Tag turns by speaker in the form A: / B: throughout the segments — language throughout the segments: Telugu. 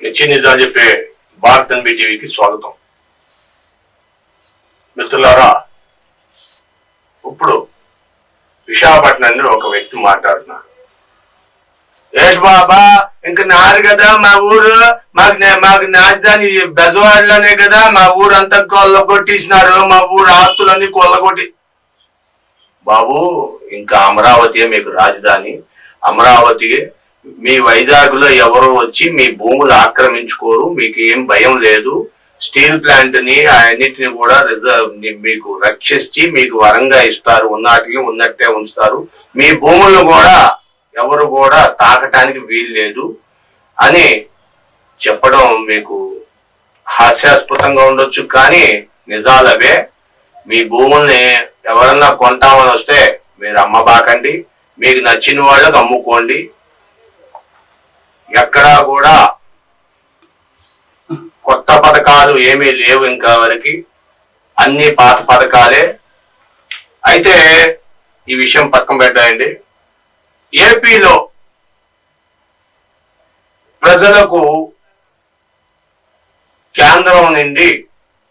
A: నిత్య నిజాలు చెప్పే భారత్ ఎన్బి టీవీకి స్వాగతం. మిత్రులారా ఇప్పుడు విశాఖపట్నం ఒక వ్యక్తి మాట్లాడుతున్నాడు. ఏష్ బాబా! ఇంక నారు కదా మా ఊరు మాకు నే- మాకు రాజధాని బెజవాడలోనే కదా మా ఊరు అంతా కొల్ల కొట్టించినారు మా ఊరు ఆస్తులన్నీ కొల్లగొట్టి బాబు ఇంకా అమరావతి మీకు రాజధాని. అమరావతి మీ వైజాగ్లో ఎవరు వచ్చి మీ భూములు ఆక్రమించుకోరు మీకు ఏం భయం లేదు. స్టీల్ ప్లాంట్ని అన్నిటిని కూడా రిజర్వ్ మీకు రక్షించి మీకు వరంగా ఇస్తారు ఉన్నటిని ఉన్నట్టే ఉంచుతారు. మీ భూములను కూడా ఎవరు కూడా తాకటానికి వీలు లేదు అని చెప్పడం మీకు హాస్యాస్పదంగా ఉండొచ్చు కానీ నిజాలవే. మీ భూముల్ని ఎవరన్నా కొంటామని వస్తే మీరు అమ్మబాకండి. మీకు నచ్చిన వాళ్ళకి అమ్ముకోండి. ఎక్కడా కూడా కొత్త పథకాలు ఏమీ లేవు ఇంకా వరకు. అన్ని పాత పథకాలే. అయితే ఈ విషయం పక్కన పెట్టండి ఏపీలో ప్రజలకు కేంద్రం నుండి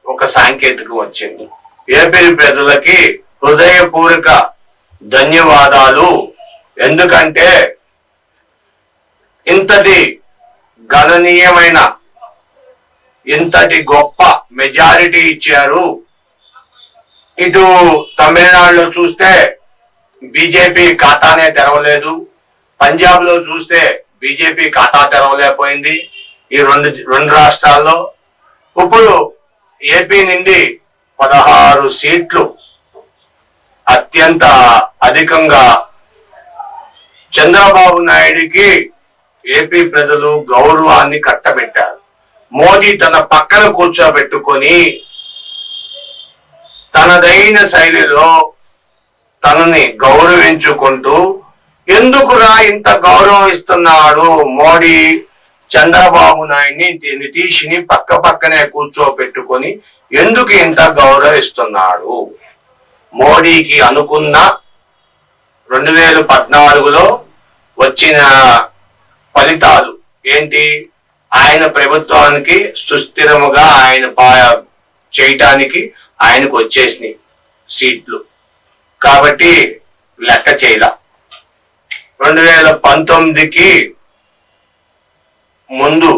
A: ఒక సాంకేతికం వచ్చింది. ఏపీ ప్రజలకి హృదయపూర్వక ధన్యవాదాలు. ఎందుకంటే ఇంతటి గణనీయమైన ఇంతటి గొప్ప మెజారిటీ ఇచ్చారు. ఇటు తమిళనాడులో చూస్తే బీజేపీ ఖాతానే తెరవలేదు. పంజాబ్లో చూస్తే బీజేపీ ఖాతా తెరవలేకపోయింది. ఈ రెండు రెండు రాష్ట్రాల్లో ఇప్పుడు ఏపీ నుండి పదహారు సీట్లు అత్యంత అధికంగా చంద్రబాబు నాయుడికి ఏపీ ప్రజలు గౌరవాన్ని కట్టబెట్టారు. మోదీ తన పక్కన కూర్చోబెట్టుకొని తనదైన శైలిలో తనని గౌరవించుకుంటూ ఎందుకురా ఇంత గౌరవం ఇస్తున్నాడు? మోడీ చంద్రబాబు నాయుడిని నితీష్ని పక్క పక్కనే కూర్చోబెట్టుకొని ఎందుకు ఇంత గౌరవిస్తున్నాడు? మోడీకి అనుకున్న రెండు వేల పద్నాలుగులో వచ్చిన ఫలితాలు ఏంటి? ఆయన ప్రభుత్వానికి సుస్థిరముగా ఆయన పా- చేయటానికి ఆయనకు వచ్చేసినాయి సీట్లు. కాబట్టి లెక్క చేయల. రెండు వేల పంతొమ్మిదికి ముందు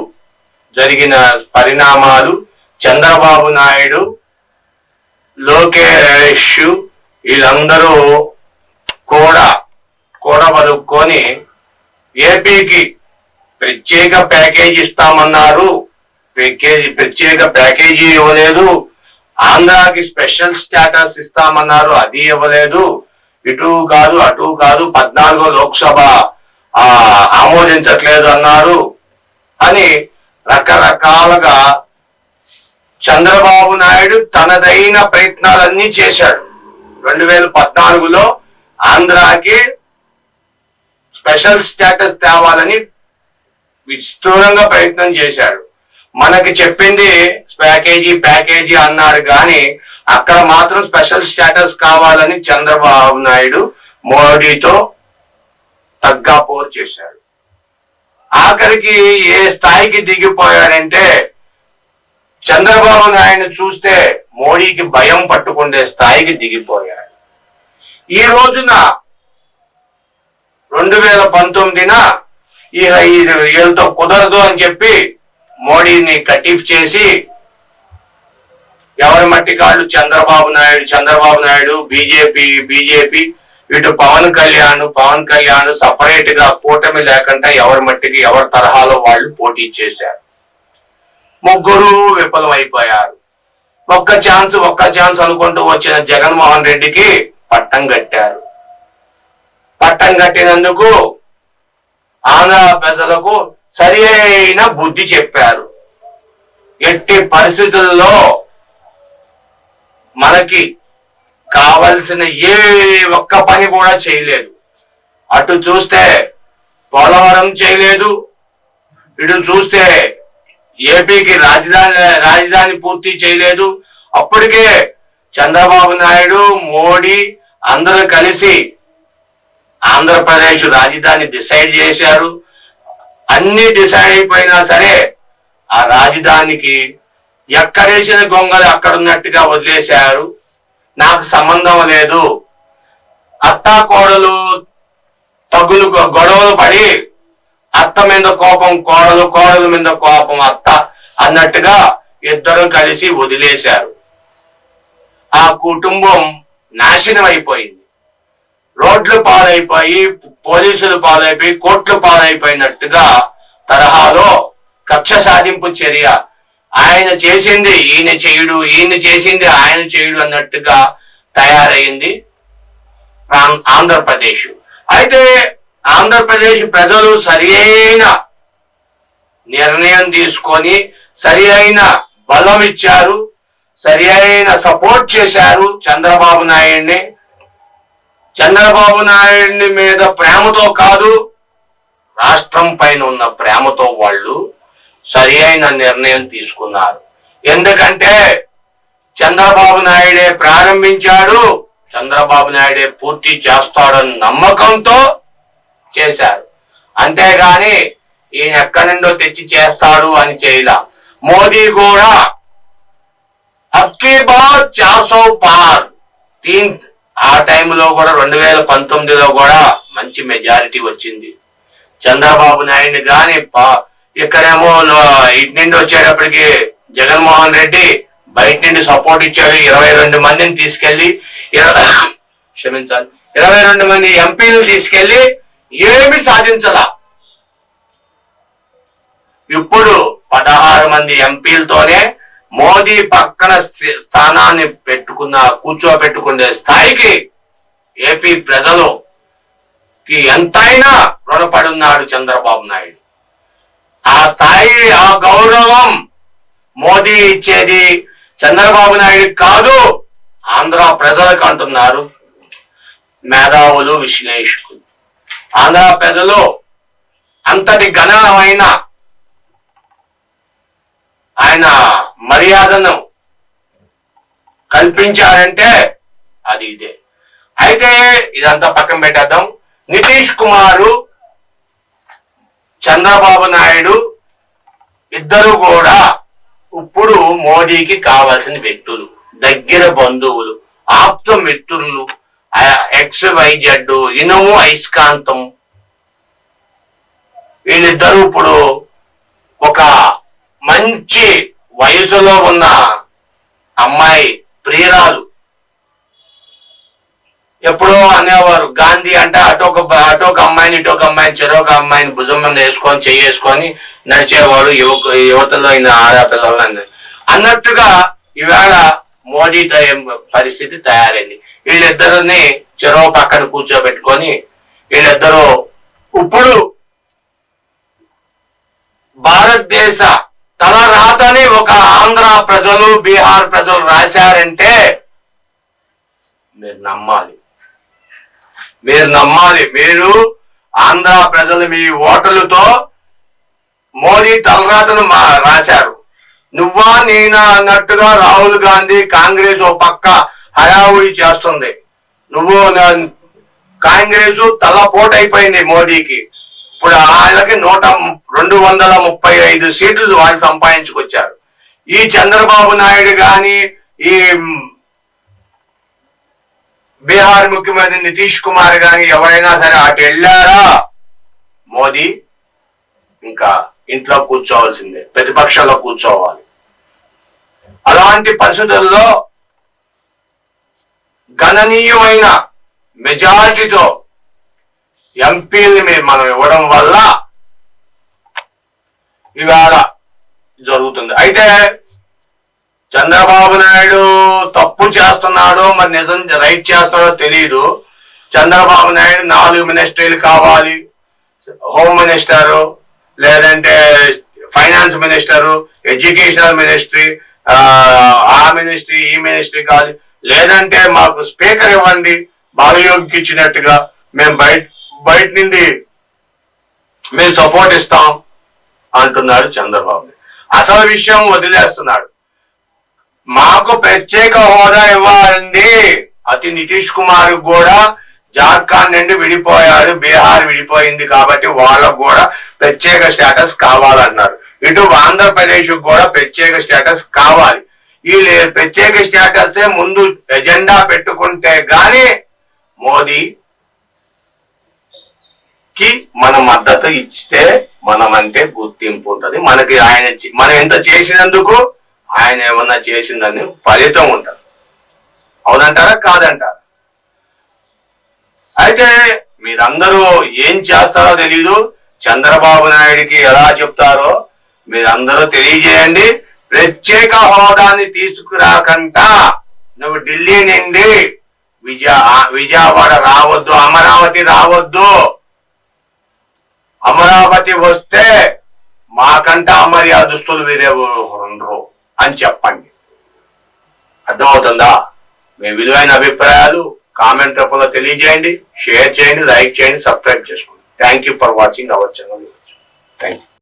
A: జరిగిన పరిణామాలు చంద్రబాబు నాయుడు లోకేష్ వీళ్ళందరూ కూడా కూడబలుక్కొని ఏపీకి ప్రత్యేక ప్యాకేజీ ఇస్తామన్నారు. ప్యాకేజీ ప్రత్యేక ప్యాకేజీ ఇవ్వలేదు. ఆంధ్రాకి స్పెషల్ స్టేటస్ ఇస్తామన్నారు. అది ఇవ్వలేదు. ఇటు కాదు అటు కాదు పద్నాలుగో లోక్సభ ఆ ఆమోదించట్లేదు అన్నారు. అని రకరకాలుగా చంద్రబాబు నాయుడు తనదైన ప్రయత్నాలన్నీ చేశాడు. రెండు వేల పద్నాలుగులో ఆంధ్రాకి స్పెషల్ స్టేటస్ తేవాలని విస్తూరంగా ప్రయత్నం చేశాడు. మనకి చెప్పింది ప్యాకేజీ ప్యాకేజీ అన్నాడు కానీ అక్కడ మాత్రం స్పెషల్ స్టేటస్ కావాలని చంద్రబాబు నాయుడు మోడీతో తగ్గా పోరు చేశాడు ఆఖరికి ఏ స్థాయికి దిగిపోయాడంటే చంద్రబాబు నాయుడు చూస్తే మోడీకి భయం పట్టుకుండే స్థాయికి దిగిపోయాడు. ఈ రోజున రెండు వేల పంతొమ్మిదిన ఈ ఇది వీళ్ళతో కుదరదు అని చెప్పి మోడీని కటీఫ్ చేసి ఎవరి మట్టి కాళ్ళు చంద్రబాబు నాయుడు చంద్రబాబు నాయుడు బీజేపీ బీజేపీ ఇటు పవన్ కళ్యాణ్ పవన్ కళ్యాణ్ సపరేట్గా కూటమి లేకుండా ఎవరి మట్టికి ఎవరి తరహాలో వాళ్ళు పోటీ చేశారు. ముగ్గురు విఫలమైపోయారు. ఒక్క ఛాన్స్ ఒక్క ఛాన్స్ అనుకుంటూ వచ్చిన జగన్మోహన్ రెడ్డికి పట్టం కట్టారు. పట్టం కట్టినందుకు ఆంధ్ర ప్రజలకు సరి అయిన బుద్ధి చెప్పారు. ఎట్టి పరిస్థితుల్లో మనకి కావలసిన ఏ ఒక్క పని కూడా చేయలేదు. అటు చూస్తే పోలవరం చేయలేదు. ఇటు చూస్తే ఏపీకి రాజధాని రాజధాని పూర్తి చేయలేదు. అప్పటికే చంద్రబాబు నాయుడు మోడీ అందరూ కలిసి ఆంధ్రప్రదేశ్ రాజధాని డిసైడ్ చేశారు. అన్ని డిసైడ్ అయిపోయినా సరే ఆ రాజధానికి ఎక్కడేసిన గొంగలు అక్కడున్నట్టుగా వదిలేశారు. నాకు సంబంధం లేదు. అత్తా కోడలు తగులు గొడవలు పడి అత్త మీద కోపం కోడలు కోడల మీద కోపం అత్త అన్నట్టుగా ఇద్దరు కలిసి వదిలేశారు. ఆ కుటుంబం నాశనం అయిపోయింది రోడ్లు పాలైపోయి పోలీసులు పాలైపోయి కోర్టులు పాలైపోయినట్టుగా తరహాలో కక్ష సాధింపు చర్య. ఆయన చేసింది ఈయన చేయుడు ఈయన చేసింది ఆయన చేయుడు అన్నట్టుగా తయారైంది ఆం- ఆంధ్రప్రదేశ్. అయితే ఆంధ్రప్రదేశ్ ప్రజలు సరి అయిన నిర్ణయం తీసుకొని సరి అయిన బలం ఇచ్చారు సరి అయిన సపోర్ట్ చేశారు చంద్రబాబు నాయుడిని. చంద్రబాబు నాయుడిని మీద ప్రేమతో కాదు రాష్ట్రం పైన ఉన్న ప్రేమతో వాళ్ళు సరి అయిన నిర్ణయం తీసుకున్నారు. ఎందుకంటే చంద్రబాబు నాయుడే ప్రారంభించాడు చంద్రబాబు నాయుడే పూర్తి చేస్తాడని నమ్మకంతో చేశారు. అంతేగాని ఈయన ఎక్కడి నుండో తెచ్చి చేస్తాడు అని చేయలా. మోదీ కూడా అబ్కీ బార్ చాసో పార్ తీన్ ఆ టైంలో కూడా రెండు వేల పంతొమ్మిదిలో కూడా మంచి మెజారిటీ వచ్చింది. చంద్రబాబు నాయుడు కానీ ఇక్కడేమో ఇటు నుండి వచ్చేటప్పటికి జగన్మోహన్ రెడ్డి బయట నుండి సపోర్ట్ ఇచ్చాడు. ఇరవై రెండు మందిని తీసుకెళ్ళి క్షమించాలి. ఇరవై రెండు మంది ఎంపీలు తీసుకెళ్ళి ఏమి సాధించలా. ఇప్పుడు పదహారు మంది ఎంపీలతోనే మోదీ పక్కన స్థానాన్ని పెట్టుకున్న కూర్చోబెట్టుకునే స్థాయికి ఏపీ ప్రజలు కి ఎంతైనా రుణపడున్నాడు చంద్రబాబు నాయుడు. ఆ స్థాయి ఆ గౌరవం మోదీ ఇచ్చేది చంద్రబాబు నాయుడు కాదు ఆంధ్ర ప్రజలకు అంటున్నారు మేధావులు విశ్లేషకులు. ఆంధ్ర ప్రజలు అంతటి ఘనమైన ఆయన మర్యాదను కల్పించారంటే అది ఇదే. అయితే ఇదంతా పక్కన పెట్టేద్దాం. నితీష్ కుమారు చంద్రబాబు నాయుడు ఇద్దరు కూడా ఇప్పుడు మోడీకి కావాల్సిన వ్యక్తులు దగ్గర బంధువులు ఆప్త మిత్రులు ఎక్స్ వైజెడ్ ఇనుము అయస్కాంతం వీళ్ళిద్దరూ ఇప్పుడు ఒక మంచి వయసులో ఉన్న అమ్మాయి ప్రియురాలు. ఎప్పుడో అనేవారు గాంధీ అంటే అటు ఒక అటు ఒక అమ్మాయిని ఇటు ఒక అమ్మాయిని చెరొక అమ్మాయిని భుజం మీద వేసుకొని చేసుకొని నడిచేవాడు యువకు యువతలో అయిన ఆడపిల్లలని. అన్నట్టుగా ఈవేళ మోడీ టైం పరిస్థితి తయారైంది. వీళ్ళిద్దరిని చెరో పక్కన కూర్చోబెట్టుకొని వీళ్ళిద్దరూ ఇప్పుడు భారతదేశ తల ఒక ఆంధ్ర ప్రజలు బీహార్ ప్రజలు రాశారంటే మీరు నమ్మాలి. మీరు నమ్మాలి. మీరు ఆంధ్ర ప్రజలు మీ ఓటర్లతో మోదీ తలరాతను మా రాశారు. నువ్వా నేనా అన్నట్టుగా రాహుల్ గాంధీ కాంగ్రెస్ ఓ పక్క హడావుడి చేస్తుంది. నువ్వు కాంగ్రెస్ తలపోటైపోయింది మోడీకి. ఇప్పుడు వాళ్ళకి నూట రెండు వందల ముప్పై ఐదు సీట్లు వాళ్ళు సంపాదించుకొచ్చారు. ఈ చంద్రబాబు నాయుడు గాని ఈ బీహార్ ముఖ్యమంత్రి నితీష్ కుమార్ గాని ఎవరైనా సరే అటు వెళ్ళారా? మోదీ ఇంకా ఇంట్లో కూర్చోవాల్సిందే ప్రతిపక్షంలో కూర్చోవాలి. అలాంటి పరిస్థితుల్లో గణనీయమైన మెజారిటీతో ఎంపీల్ని మీరు మనం ఇవ్వడం వల్ల ఇవాళ జరుగుతుంది. అయితే చంద్రబాబు నాయుడు తప్పు చేస్తున్నాడో మరి నిజం రైట్ చేస్తున్నాడో తెలియదు చంద్రబాబు నాయుడు నాలుగు మినిస్ట్రీలు కావాలి. హోమ్ మినిస్టర్ లేదంటే ఫైనాన్స్ మినిస్టర్ ఎడ్యుకేషనల్ మినిస్ట్రీ ఆ మినిస్ట్రీ ఈ మినిస్ట్రీ కావాలి. లేదంటే మాకు స్పీకర్ ఇవ్వండి బాలయోగికి ఇచ్చినట్టుగా మేము బయట బయట నుండి మేము సపోర్ట్ ఇస్తాం అంటున్నాడు చంద్రబాబు. అసలు విషయం వదిలేస్తున్నాడు. మాకు ప్రత్యేక హోదా ఇవ్వాలండి అతి నితీష్ కుమార్ కూడా జార్ఖండ్ నుండి విడిపోయాడు బీహార్ విడిపోయింది కాబట్టి వాళ్ళకు కూడా ప్రత్యేక స్టేటస్ కావాలన్నారు. ఇటు ఆంధ్రప్రదేశ్ కూడా ప్రత్యేక స్టేటస్ కావాలి. ఈ లే- ప్రత్యేక స్టేటస్ ముందు ఎజెండా పెట్టుకుంటే గాని మోదీ కి మన మద్దతు ఇస్తే మనం అంటే గుర్తింపు ఉంటుంది. మనకి ఆయన మనం ఎంత చేసినందుకు ఆయన ఏమన్నా చేసిందని ఫలితం ఉంటుంది. అవునంటారా? కాదంటారా? అయితే మీరందరూ ఏం చేస్తారో తెలీదు. చంద్రబాబు నాయుడికి ఎలా చెప్తారో మీరందరూ తెలియజేయండి. ప్రత్యేక హోదాని తీసుకురాకంట నువ్వు ఢిల్లీ నుండి విజయ విజయవాడ రావద్దు అమరావతి రావద్దు. అమరావతి వస్తే మాకంట అమర్యాదుస్తులు వేరే ఉండరు అని చెప్పండి. అర్థమవుతుందా? మీ విలువైన అభిప్రాయాలు కామెంట్ రూపంలో తెలియజేయండి షేర్ చేయండి లైక్ చేయండి సబ్స్క్రైబ్ చేసుకోండి. Thank you for watching our channel thank you